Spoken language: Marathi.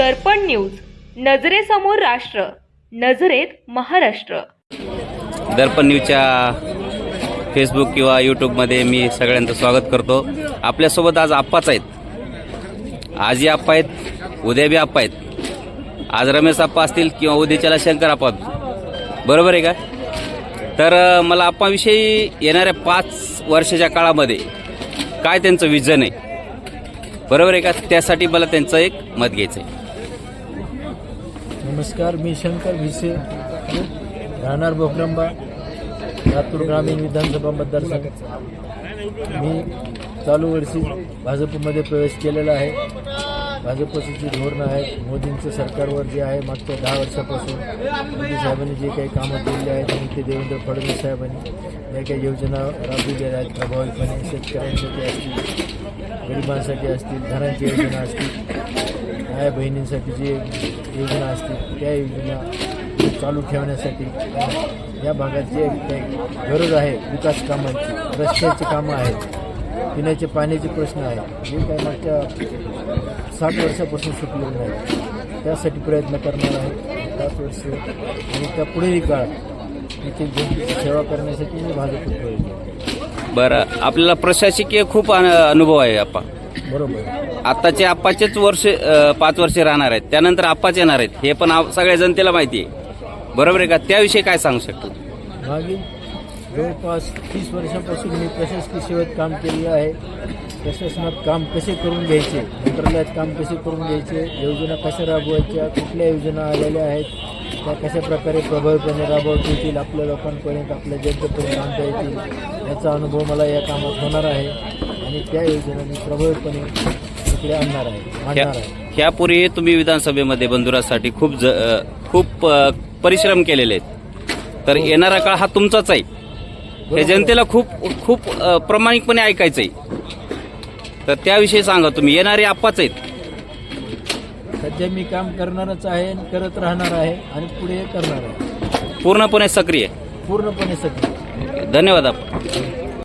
दर्पण न्यूज नजरेसमोर राष्ट्र नजरेत महाराष्ट्र. दर्पण न्यूजच्या फेसबुक किंवा यूट्यूबमध्ये मी सगळ्यांचं स्वागत करतो. आपल्यासोबत आज आप्पाच आहेत. आजही आप्पा आहेत उद्या बी आप्पा आहेत. आज रमेश आप्पा असतील किंवा उद्याच्याला शंकर आप्पा बरोबर आहे का? तर मला आप्पाविषयी येणाऱ्या पाच वर्षाच्या काळामध्ये काय त्यांचं विजन आहे? बरोबर आहे का? त्यासाठी मला त्यांचं एक मत घ्यायचं आहे नमस्कार मी शंकर भिसे राहणार भोकरंबा लातूर ग्रामीण विधानसभा मतदारसंघ. मी चालू वर्षी भाजपमध्ये प्रवेश केलेला आहे. भाजपचं जी धोरणं आहेत मोदींचं सरकारवर जे आहे मागच्या दहा वर्षापासून मोदी साहेबांनी जे काही कामं केलेली आहेत आणि ते देवेंद्र फडणवीस साहेबांनी ज्या काही योजना राबविलेल्या आहेत प्रभावीपणे शेतकऱ्यांसाठी असतील गरिबांसाठी असतील घरांची योजना असतील आया बहिणींसाठी जे योजना असतील त्या योजना चालू ठेवण्यासाठी या भागात जे काही गरज आहे विकास कामांची रस्त्याची कामं आहेत पिण्याचे पाण्याचे प्रश्न आहेत जे काही मागच्या साठ वर्षापासून सुटलेले नाही त्यासाठी प्रयत्न करणार आहे. त्याच वर्ष आणि त्या पुढील काळात इथे जनतेची सेवा करण्यासाठी मी भाजप बरं आपल्याला प्रशासकीय खूप अनुभव आहे आपण बरोबर. आत्ताचे आप्पाचेच वर्ष पाच वर्ष राहणार आहेत. त्यानंतर आप्पाच येणार आहेत. हे पण सगळ्या जनतेला माहिती आहे. बरोबर आहे का? त्याविषयी काय सांगू शकतो? मागील जवळपास तीस वर्षापासून मी प्रशासकीय सेवेत काम केलेलं आहे. प्रशासनात काम कसे करून घ्यायचे? मंत्रालयात काम कसे करून घ्यायचे? योजना कशा राबवायच्या? कुठल्या योजना आलेल्या आहेत? त्या कशा प्रकारे प्रभावीपणे राबवता येतील? आपल्या लोकांपर्यंत आपल्या जनतेपर्यंत आणता येतील? याचा अनुभव मला या कामात होणार आहे. आणि त्या योजना मी इकडे आणणार आहे ह्यापूर्वी तुम्ही विधानसभेमध्ये बंधुरासाठी खूप ज- अ, खूप अ, परिश्रम केलेले आहेत. तर येणारा काळ हा तुमचाच आहे. हे जनतेला खूप खूप अ, प्रामाणिकपणे ऐकायचं आहे तर त्याविषयी सांगा तुम्ही. येणारे आप्पाच आहेत. सध्या मी काम करणारच आहे आणि करत राहणार आहे आणि पुढे करणार आहे. पूर्णपणे सक्रिय पूर्णपणे सगळे धन्यवाद आप्पा.